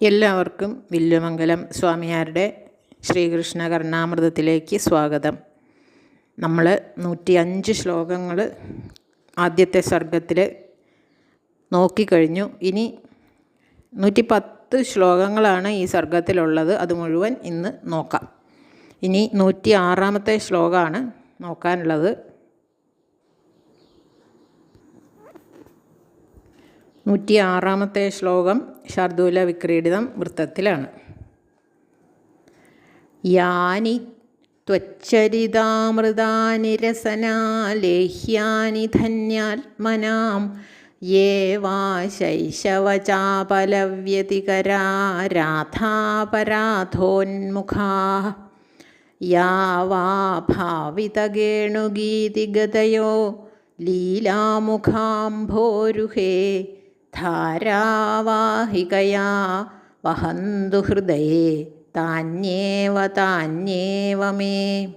എല്ലാവർക്കും വില്ലുമംഗലം സ്വാമിയാരുടെ ശ്രീകൃഷ്ണ കർണാമൃതത്തിലേക്ക് സ്വാഗതം. നമ്മൾ നൂറ്റി അഞ്ച് ശ്ലോകങ്ങൾ ആദ്യത്തെ സർഗത്തിൽ നോക്കിക്കഴിഞ്ഞു. ഇനി നൂറ്റി പത്ത് ശ്ലോകങ്ങളാണ് ഈ സർഗത്തിലുള്ളത്. അത് മുഴുവൻ ഇന്ന് നോക്കാം. ഇനി നൂറ്റി ആറാമത്തെ ശ്ലോകമാണ് നോക്കാനുള്ളത്. നൂറ്റി ആറാമത്തെ ശ്ലോകം ശാർദൂല വിക്രീഡിതം വൃത്തത്തിലാണ്. യാനി ത്വച്ചരിതാമൃതാനിരസനാലേഹ്യാനി ധന്യാത്മനാം യേ വാ ശൈശവചാപലവ്യതികരാ രാധാപരാധോന്മുഖാ. യാ വാ ഭാവിതഗേണുഗീതിഗതയോ ലീലാമുഖാംഭോരുഹേ. ധാരാവാഹികയാ. വഹന്തു ഹൃദയേ താന്യേവ താന്യേവ മേ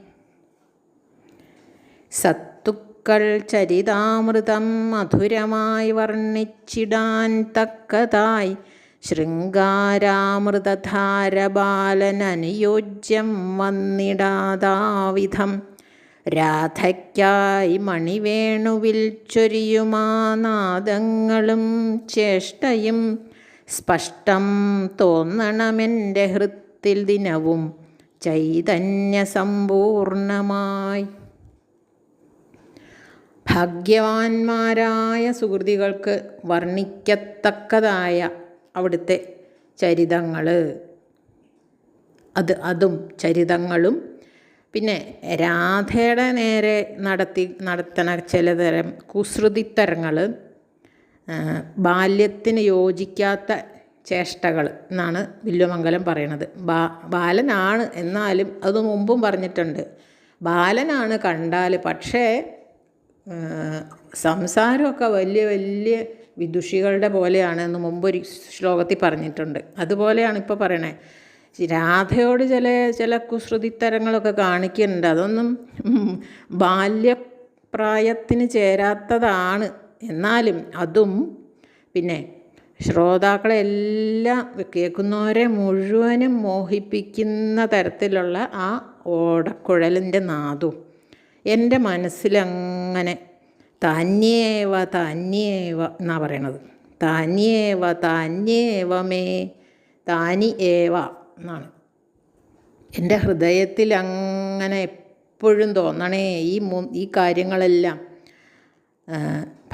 സത്തുക്കൾ ചരിതാമൃതം മധുരമായി വർണിച്ചിടാൻ തക്കതായി. ശൃംഗാരാമൃതധാരബാലനനുയോജ്യം വന്നിടാതാവിധം. രാധയ്ക്കായി മണിവേണുവിൽ ചൊരിയുമാ നാദങ്ങളും ചേഷ്ടയും. സ്പഷ്ടം തോന്നണമെന്റെ ഹൃത്തിൽ ദിനവും ചൈതന്യസമ്പൂർണമായി. ഭാഗ്യവാന്മാരായ സുഹൃതികൾക്ക് വർണിക്കത്തക്കതായ അവിടുത്തെ ചരിതങ്ങൾ അത് അതും ചരിതങ്ങളും പിന്നെ രാധയുടെ നേരെ നടത്തി നടത്തണ ചിലതരം കുസൃതിത്തരങ്ങൾ ബാല്യത്തിന് യോജിക്കാത്ത ചേഷ്ടകൾ എന്നാണ് വില്ലുമംഗലം പറയണത്. ബാ ബാലനാണ് എന്നാലും അത് മുമ്പും പറഞ്ഞിട്ടുണ്ട്. ബാലനാണ് കണ്ടാൽ പക്ഷേ സംസാരമൊക്കെ വലിയ വലിയ വിദുഷികളുടെ പോലെയാണ് എന്ന് മുമ്പൊരു ശ്ലോകത്തിൽ പറഞ്ഞിട്ടുണ്ട്. അതുപോലെയാണ് ഇപ്പോൾ പറയണേ. രാധയോട് ചില ചില കുസൃതിത്തരങ്ങളൊക്കെ കാണിക്കുന്നുണ്ട്. അതൊന്നും ബാല്യപ്രായത്തിന് ചേരാത്തതാണ്. എന്നാലും അതും പിന്നെ ശ്രോതാക്കളെല്ലാം കേൾക്കുന്നവരെ മുഴുവനും മോഹിപ്പിക്കുന്ന തരത്തിലുള്ള ആ ഓടക്കുഴലിന്റെ നാദും. എന്റെ മനസ്സിലങ്ങനെ തന്നെയേവ തന്നെയേവ എന്നാണ് പറയണത്. തന്നെയേവ തന്നെയേവമേ താനി ഏവ. എന്നാണ്. എന്റെ ഹൃദയത്തിൽ അങ്ങനെ എപ്പോഴും തോന്നണേ ഈ മൂ ഈ കാര്യങ്ങളെല്ലാം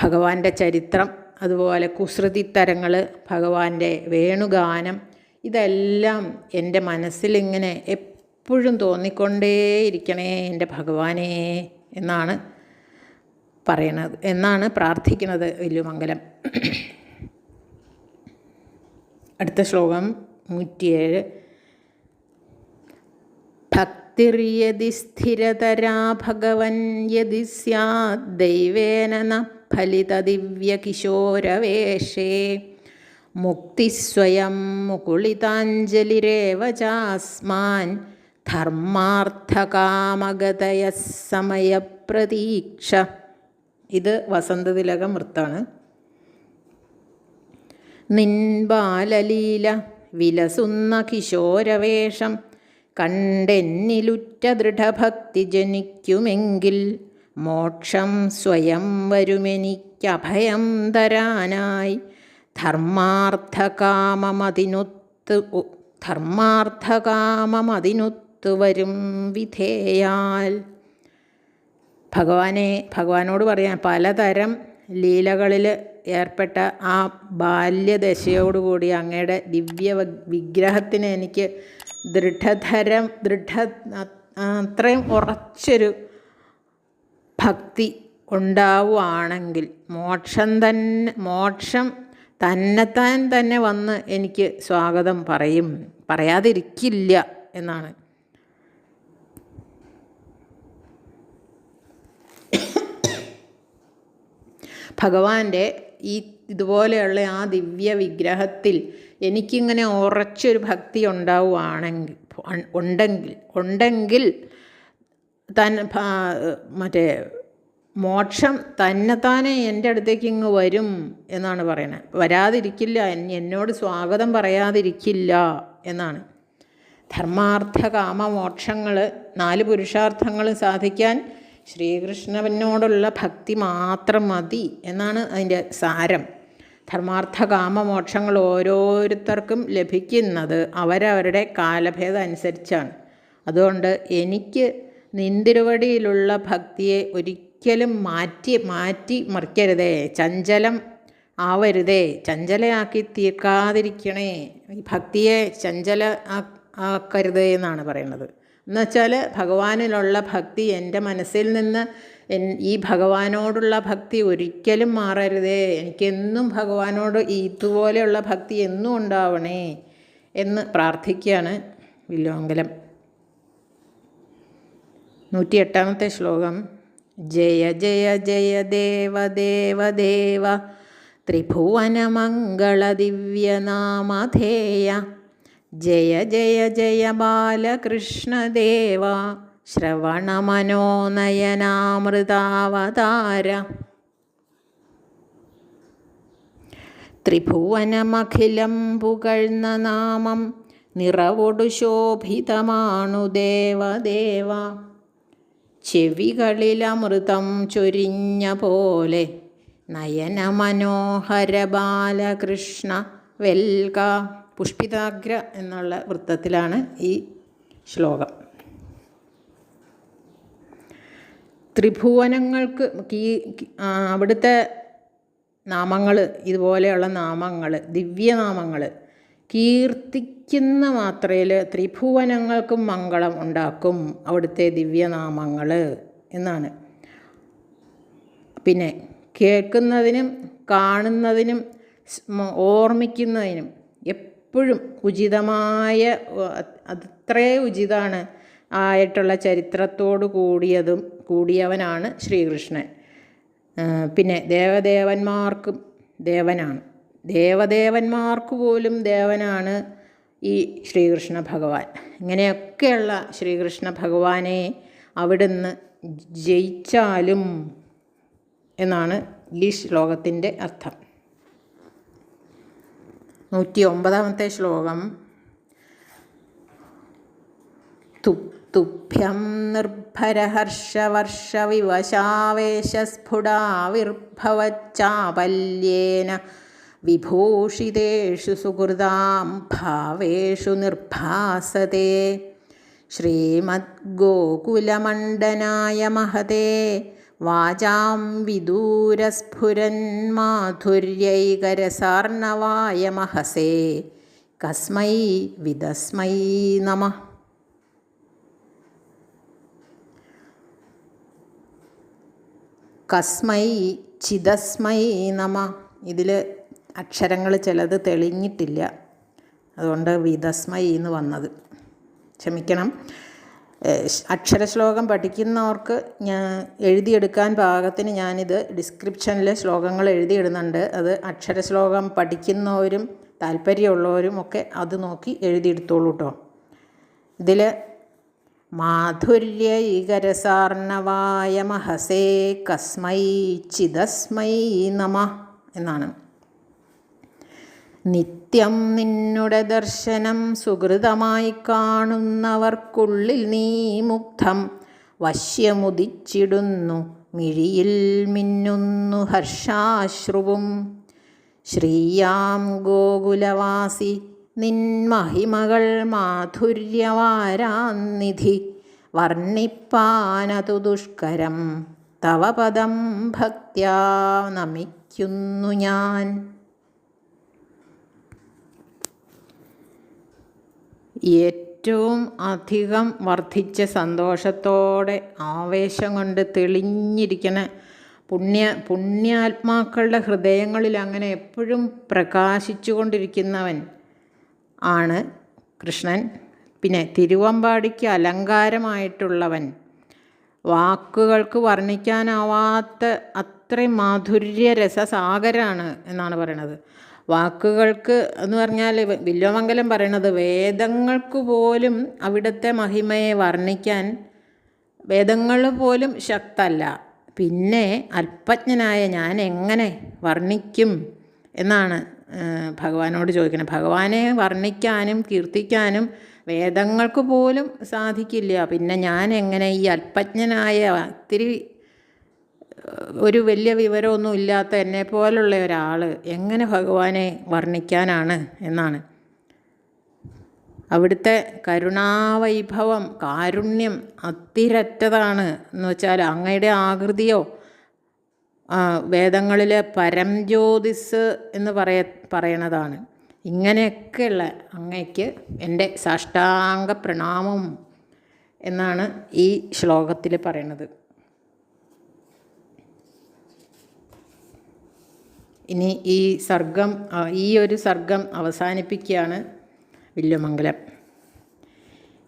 ഭഗവാന്റെ ചരിത്രം അതുപോലെ കുസൃതി തരങ്ങൾ ഭഗവാന്റെ വേണുഗാനം ഇതെല്ലാം എന്റെ മനസ്സിലിങ്ങനെ എപ്പോഴും തോന്നിക്കൊണ്ടേയിരിക്കണേ എന്റെ ഭഗവാനേ എന്നാണ് പറയണത് എന്നാണ് പ്രാർത്ഥിക്കുന്നത് വില്ലുമംഗലം. അടുത്ത ശ്ലോകം നൂറ്റിയേഴ്. ഭക്തിർയതി സ്ഥിരതരാ ഭഗവൻ യതി സാദ്വേന ഫലിതദിവ്യകിശോരവേഷേ ന ഫലിത ദിവ്യകിശോരവേഷേ മുക്തിസ്വയം മുകുളിതാഞ്ജലിരേവ ചാസ്മാൻ ധർമാർത്ഥകാമഗതയ സമയപ്രതീക്ഷ ഇത് വസന്തതിലകം വൃത്താണ് നിൻബാലലീല വിലസുന്ന കിശോരവേഷം. കണ്ടെന്നിലുറ്റ ദൃഢഭക്തി ജനിക്കുമെങ്കിൽ മോക്ഷം സ്വയം വരുമെനിക്കഭയം തരാനായി ധർമാർത്ഥകാമമതിനൊത്ത് ധർമാർത്ഥകാമമതിനൊത്തു വരും വിധേയാൽ. ഭഗവാനെ ഭഗവാനോട് പറയാൻ പലതരം ലീലകളിൽ ഏർപ്പെട്ട ആ ബാല്യദശയോടുകൂടി അങ്ങയുടെ ദിവ്യ വിഗ്രഹത്തിന് എനിക്ക് ദൃഢതരം ദൃഢ അത്രയും ഉറച്ചൊരു ഭക്തി ഉണ്ടാവുകയാണെങ്കിൽ മോക്ഷം തന്നെ മോക്ഷം തന്നെത്താൻ തന്നെ വന്ന് എനിക്ക് സ്വാഗതം പറയും. പറയാതിരിക്കില്ല എന്നാണ്. ഭഗവാന്റെ ഈ ഇതുപോലെയുള്ള ആ ദിവ്യ വിഗ്രഹത്തിൽ എനിക്കിങ്ങനെ ഉറച്ചൊരു ഭക്തി ഉണ്ടാവുകയാണെങ്കിൽ ഉണ്ടെങ്കിൽ ഉണ്ടെങ്കിൽ തൻ മറ്റേ മോക്ഷം തന്നെത്താനെ എന്റെ അടുത്തേക്ക് ഇങ്ങ് വരും എന്നാണ് പറയുന്നത് വരാതിരിക്കില്ല എന്നോട് സ്വാഗതം പറയാതിരിക്കില്ല എന്നാണ്. ധർമാർത്ഥ കാമ മോക്ഷങ്ങൾ നാല് പുരുഷാർത്ഥങ്ങൾ സാധിക്കാൻ ശ്രീകൃഷ്ണനോടുള്ള ഭക്തി മാത്രം മതി എന്നാണ് അതിന്റെ സാരം. ധർമാർത്ഥ കാമമോക്ഷങ്ങൾ ഓരോരുത്തർക്കും ലഭിക്കുന്നത് അവരവരുടെ കാലഭേദം അനുസരിച്ചാണ് അതുകൊണ്ട് എനിക്ക് നിന്തിരുവടിയിലുള്ള ഭക്തിയെ ഒരിക്കലും മാറ്റി മാറ്റി മറിക്കരുതേ. ചഞ്ചലം ആവരുതേ. ചഞ്ചലയാക്കി തീർക്കാതിരിക്കണേ. ഭക്തിയെ ചഞ്ചല ആക്കരുതേ എന്നാണ് പറയുന്നത്. എന്നുവെച്ചാൽ ഭഗവാനിലുള്ള ഭക്തി എന്റെ മനസ്സിൽ നിന്ന് ഈ ഭഗവാനോടുള്ള ഭക്തി ഒരിക്കലും മാറരുതേ. എനിക്കെന്നും ഭഗവാനോട് ഇതുപോലെയുള്ള ഭക്തി എന്നും ഉണ്ടാവണേ എന്ന് പ്രാർത്ഥിക്കുകയാണ് വില്ലോങ്കലം നൂറ്റി എട്ടാമത്തെ ശ്ലോകം. ജയ ജയ ജയ ദേവ ദേവ ദേവ. ദിവ്യനാമധേയ. ജയ ജയ ജയ ബാലകൃഷ്ണദേവ ശ്രവണമനോനയനാമൃതാവതാര ത്രിഭുവനമഖിലം പുകഴ്ന്ന നാമം നിറവൊടു ശോഭിതമാണു ദേവദേവ. ചെവികളിലമൃതം ചൊരിഞ്ഞ പോലെ നയനമനോഹര ബാലകൃഷ്ണ വെൽക. പുഷ്പിതാഗ്ര എന്നുള്ള വൃത്തത്തിലാണ് ഈ ശ്ലോകം. ത്രിഭുവനങ്ങൾക്ക് കീ അവിടുത്തെ നാമങ്ങൾ ഇതുപോലെയുള്ള നാമങ്ങൾ ദിവ്യനാമങ്ങൾ കീർത്തിക്കുന്ന മാത്രയിൽ ത്രിഭുവനങ്ങൾക്കും മംഗളം ഉണ്ടാക്കും അവിടുത്തെ ദിവ്യനാമങ്ങൾ എന്നാണ്. പിന്നെ കേൾക്കുന്നതിനും കാണുന്നതിനും ഓർമ്മിക്കുന്നതിനും ഉചിതമായ ഒ- അത്രേ ഉചിതമാണ് ആയിട്ടുള്ള ചരിത്രത്തോട് കൂടിയതും കൂടിയവനാണ് ശ്രീകൃഷ്ണൻ. പിന്നെ ദേവദേവന്മാർക്കും ദേവനാണ്. ദേവദേവന്മാർക്ക് പോലും ദേവനാണ് ഈ ശ്രീകൃഷ്ണ ഭഗവാൻ. ഇങ്ങനെയൊക്കെയുള്ള ശ്രീകൃഷ്ണ ഭഗവാനെ അവിടുന്ന് ജയിച്ചാലും എന്നാണ് ഈ ശ്ലോകത്തിന്റെ അർത്ഥം. നൂറ്റി ഒമ്പതാമത്തെ ശ്ലോകം തുഭ്യം നിർഭരഹർഷവർഷവിവശാവേശസ്ഫുടാവിർഭവച്ചാപല്യേന വിഭൂഷിതേഷു സുഹൃതാം ഭാവേഷു നിർഭാസത്തെ ശ്രീമദ്ഗോകുലമണ്ഡനായ മഹതേ. വാചാം വിദൂരസ്ഫുരൻ മാധുര്യൈകരസാർണവായ മഹസേ കസ്മൈ വിതസ്മൈ നമ. കസ്മൈ ചിതസ്മൈ നമ. ഇതിൽ അക്ഷരങ്ങൾ ചിലത് തെളിഞ്ഞിട്ടില്ല. അതുകൊണ്ട് വിതസ്മൈ എന്ന് വന്നത്. ക്ഷമിക്കണം. അക്ഷരശ്ലോകം പഠിക്കുന്നവർക്ക് ഞാൻ എഴുതിയെടുക്കാൻ പാകത്തിന് ഞാനിത് ഡിസ്ക്രിപ്ഷനിൽ ശ്ലോകങ്ങൾ എഴുതിയിടുന്നുണ്ട്. അത് അക്ഷരശ്ലോകം പഠിക്കുന്നവരും താല്പര്യമുള്ളവരും ഒക്കെ അത് നോക്കി എഴുതിയെടുത്തോളൂ കേട്ടോ ഇതിൽ മാധുര്യൈകരസാർണവായ മഹസേ കസ്മൈ ചിതസ്മൈ നമ എന്നാണ്. നിത്യം നിന്നുടെ ദർശനം സുഹൃതമായി കാണുന്നവർക്കുള്ളിൽ നീ മുഗ്ധം. വശ്യമുദിച്ചിടുന്നു മിഴിയിൽ മിന്നുന്നു ഹർഷാശ്രുവും. ശ്രീയാം ഗോകുലവാസി നിൻ മഹിമകൾ മാധുര്യവാരാന്നിധി. വർണിപ്പാനതു ദുഷ്കരം തവ പദം ഭക്ത്യാ നമിക്കുന്നു ഞാൻ. ഏറ്റവും അധികം വർദ്ധിച്ച സന്തോഷത്തോടെ ആവേശം കൊണ്ട് തെളിഞ്ഞിരിക്കുന്ന പുണ്യ പുണ്യാത്മാക്കളുടെ ഹൃദയങ്ങളിൽ അങ്ങനെ എപ്പോഴും പ്രകാശിച്ചു കൊണ്ടിരിക്കുന്നവൻ ആണ് കൃഷ്ണൻ. പിന്നെ തിരുവമ്പാടിക്ക് അലങ്കാരമായിട്ടുള്ളവൻ. വാക്കുകൾക്ക് വർണിക്കാനാവാത്ത അത്രയും മാധുര്യ രസസാഗരാണ് എന്നാണ് പറയണത്. വാക്കുകൾക്ക് എന്ന് പറഞ്ഞാൽ വില്വമംഗലം പറയണത് വേദങ്ങൾക്ക് പോലും അവിടുത്തെ മഹിമയെ വർണിക്കാൻ വേദങ്ങൾ പോലും ശക്തല്ല. പിന്നെ അല്പജ്ഞനായ ഞാൻ എങ്ങനെ വർണിക്കും എന്നാണ് ഭഗവാനോട് ചോദിക്കുന്നത് ഭഗവാനെ വർണിക്കാനും കീർത്തിക്കാനും വേദങ്ങൾക്ക് പോലും സാധിക്കില്ല. പിന്നെ ഞാൻ എങ്ങനെ ഈ അല്പജ്ഞനായ ഇത്തിരി ഒരു വലിയ വിവരമൊന്നും ഇല്ലാത്ത എന്നെ പോലുള്ള ഒരാൾ എങ്ങനെ ഭഗവാനെ വർണിക്കാനാണ് എന്നാണ്. അവിടുത്തെ കരുണാവൈഭവം കാരുണ്യം അത്തിരറ്റതാണ് എന്ന് വെച്ചാൽ അങ്ങയുടെ ആകൃതിയോ വേദങ്ങളിലെ പരംജ്യോതിസ് എന്ന് പറയ പറയണതാണ്. ഇങ്ങനെയൊക്കെയുള്ള അങ്ങയ്ക്ക് എന്റെ സാഷ്ടാംഗ പ്രണാമം എന്നാണ് ഈ ശ്ലോകത്തിൽ പറയണത്. ഇനി ഈ സർഗം ഈ ഒരു സർഗം അവസാനിപ്പിക്കുകയാണ് വില്ലുമംഗലം.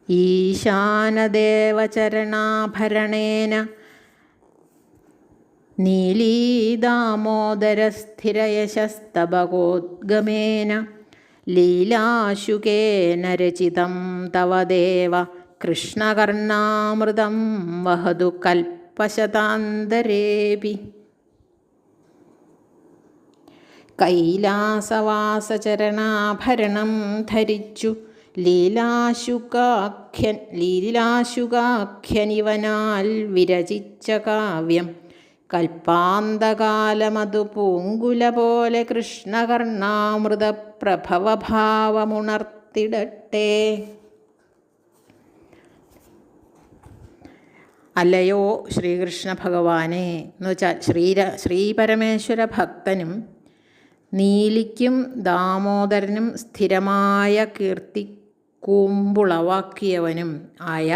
ഈശാനദേവചരണാഭരണേന നീലീദാമോദരസ്ഥിരയശസ്തഭഗോദ്ഗമേന ലീലാശുകേന രചിതം തവ ദേവ കൃഷ്ണകർണാമൃതം വഹതു കൽപ്പശതാന്തരേപി. കൈലാസവാസചരണാഭരണം ധരിച്ചു. ലീലാശുഖാഖ്യൻ ലീലാശുകാഖ്യനിവനാൽ വിരചിച്ച കാവ്യം. കൽപ്പാന്തകാലമതു പൂങ്കുല പോലെ കൃഷ്ണകർണാമൃത പ്രഭവഭാവമുണർത്തിടട്ടെ അല്ലയോ ശ്രീകൃഷ്ണ ഭഗവാനെ എന്ന് വെച്ചാൽ ശ്രീര ശ്രീപരമേശ്വര ഭക്തനും നീലിക്കും ദാമോദരനും സ്ഥിരമായ കീർത്തി കൂമ്പുളവാക്കിയവനും ആയ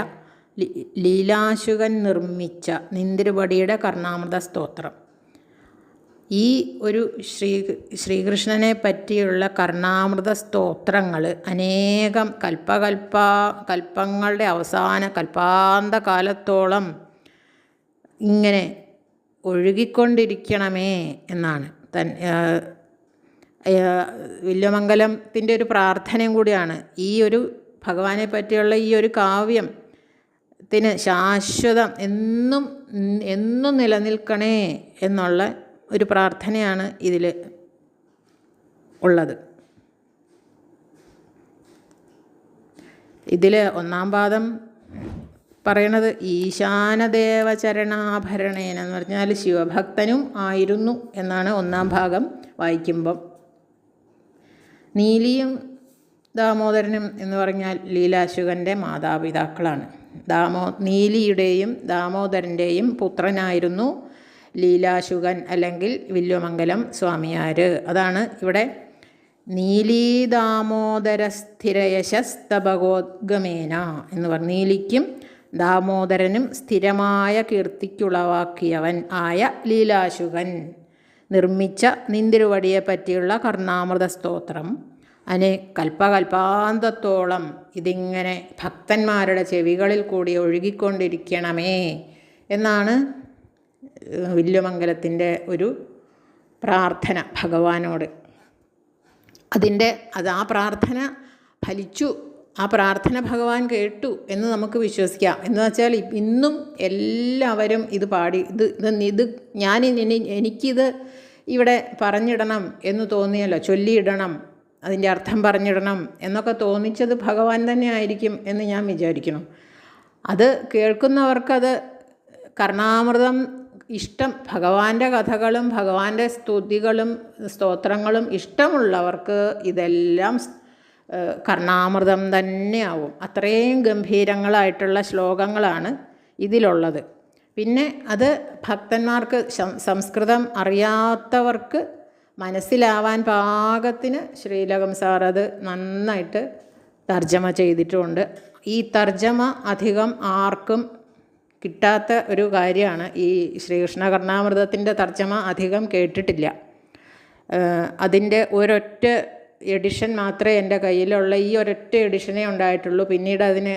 ലീലാശുകൻ നിർമ്മിച്ച നിന്തിരുപടിയുടെ കർണാമൃത സ്തോത്രം. ഈ ഒരു ശ്രീ ശ്രീകൃഷ്ണനെ പറ്റിയുള്ള കർണാമൃത സ്തോത്രങ്ങൾ അനേകം കൽപ്പകൽപ്പ കൽപ്പങ്ങളുടെ അവസാന കൽപ്പാന്ത കാലത്തോളം ഇങ്ങനെ ഒഴുകിക്കൊണ്ടിരിക്കണമേ എന്നാണ് തൻ വില്യമംഗലത്തിന്റെ ഒരു പ്രാർത്ഥനയും കൂടിയാണ്. ഈ ഒരു ഭഗവാനെ പറ്റിയുള്ള ഈ ഒരു കാവ്യം ത്തിന് ശാശ്വതം എന്നും എന്നും നിലനിൽക്കണേ എന്നുള്ള ഒരു പ്രാർത്ഥനയാണ് ഇതിൽ ഉള്ളത്. ഇതിൽ ഒന്നാം പാദം പറയണത് ഈശാനദേവചരണാഭരണേന എന്ന് പറഞ്ഞാൽ ശിവഭക്തനും ആയിരുന്നു എന്നാണ് ഒന്നാം ഭാഗം വായിക്കുമ്പം. നീലിയും ദാമോദരനും എന്ന് പറഞ്ഞാൽ ലീലാശുകന്റെ മാതാപിതാക്കളാണ്. ദാമോ നീലിയുടെയും ദാമോദരന്റെയും പുത്രനായിരുന്നു ലീലാശുകൻ അല്ലെങ്കിൽ വില്ലുമംഗലം സ്വാമിയാർ അതാണ് ഇവിടെ നീലീദാമോദരസ്ഥിരയശസ്തഭഗോദ്ഗമേന എന്ന് പറഞ്ഞു നീലിക്കും ദാമോദരനും സ്ഥിരമായ കീർത്തിക്കുളവാക്കിയവൻ ആയ ലീലാശുകൻ നിർമ്മിച്ച നിന്തിരുവടിയെ പറ്റിയുള്ള കർണാമൃത സ്തോത്രം അനെ കൽപ്പകൽപ്പാന്തത്തോളം ഇതിങ്ങനെ ഭക്തന്മാരുടെ ചെവികളിൽ കൂടി ഒഴുകിക്കൊണ്ടിരിക്കണമേ എന്നാണ് വില്ലുമംഗലത്തിന്റെ ഒരു പ്രാർത്ഥന ഭഗവാനോട്. അതിന്റെ അത് ആ പ്രാർത്ഥന ഫലിച്ചു. ആ പ്രാർത്ഥന ഭഗവാൻ കേട്ടു എന്ന് നമുക്ക് വിശ്വസിക്കാം. എന്ന് വെച്ചാൽ ഇന്നും എല്ലാവരും ഇത് പാടി ഇത് ഇത് ഇത് ഞാൻ എനിക്കിത് ഇവിടെ പറഞ്ഞിടണം എന്ന് തോന്നിയല്ലോ. ചൊല്ലിയിടണം അതിന്റെ അർത്ഥം പറഞ്ഞിടണം എന്നൊക്കെ തോന്നിച്ചത് ഭഗവാൻ തന്നെ ആയിരിക്കും എന്ന് ഞാൻ വിചാരിക്കണം അത് കേൾക്കുന്നവർക്കത് കർണാമൃതം ഇഷ്ടം. ഭഗവാന്റെ കഥകളും ഭഗവാന്റെ സ്തുതികളും സ്തോത്രങ്ങളും ഇഷ്ടമുള്ളവർക്ക് ഇതെല്ലാം കർണാമൃതം തന്നെയാവും. അത്രയും ഗംഭീരങ്ങളായിട്ടുള്ള ശ്ലോകങ്ങളാണ് ഇതിലുള്ളത്. പിന്നെ അത് ഭക്തന്മാർക്ക് സംസ്കൃതം അറിയാത്തവർക്ക് മനസ്സിലാവാൻ പാകത്തിന് ശ്രീലകം സാർ അത് നന്നായിട്ട് തർജമ ചെയ്തിട്ടുമുണ്ട് ഈ തർജമ അധികം ആർക്കും കിട്ടാത്ത ഒരു കാര്യമാണ്. ഈ ശ്രീകൃഷ്ണ കർണാമൃതത്തിന്റെ തർജമ അധികം കേട്ടിട്ടില്ല. അതിന്റെ ഒരൊറ്റ എഡിഷൻ മാത്രമേ എന്റെ കയ്യിലുള്ള ഈ ഒരൊറ്റ എഡിഷനേ ഉണ്ടായിട്ടുള്ളൂ. പിന്നീട് അതിന്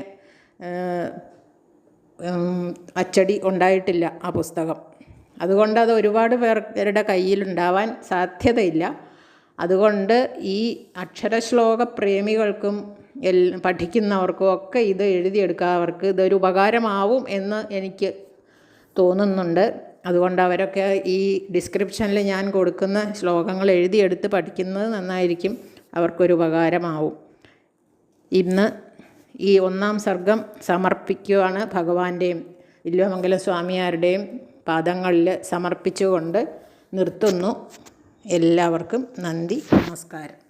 അച്ചടി ഉണ്ടായിട്ടില്ല ആ പുസ്തകം. അതുകൊണ്ട് അത് ഒരുപാട് പേരുടെ കയ്യിലുണ്ടാവാൻ സാധ്യതയില്ല. അതുകൊണ്ട് ഈ അക്ഷരശ്ലോക പ്രേമികൾക്കും എൽ പഠിക്കുന്നവർക്കും ഒക്കെ ഇത് എഴുതിയെടുക്കാൻ അവർക്ക് ഇതൊരു ഉപകാരമാവും എന്ന് എനിക്ക് തോന്നുന്നുണ്ട്. അതുകൊണ്ട് അവരൊക്കെ ഈ ഡിസ്ക്രിപ്ഷനിൽ ഞാൻ കൊടുക്കുന്ന ശ്ലോകങ്ങൾ എഴുതിയെടുത്ത് പഠിക്കുന്നത് നന്നായിരിക്കും. അവർക്കൊരു ഉപകാരമാവും ഇന്ന് ഈ ഒന്നാം സർഗം സമർപ്പിക്കുവാണ് ഭഗവാന്റെയും വില്വമംഗല സ്വാമിയാരുടെയും പാദങ്ങളിൽ സമർപ്പിച്ചുകൊണ്ട് നിർത്തുന്നു. എല്ലാവർക്കും നന്ദി നമസ്കാരം.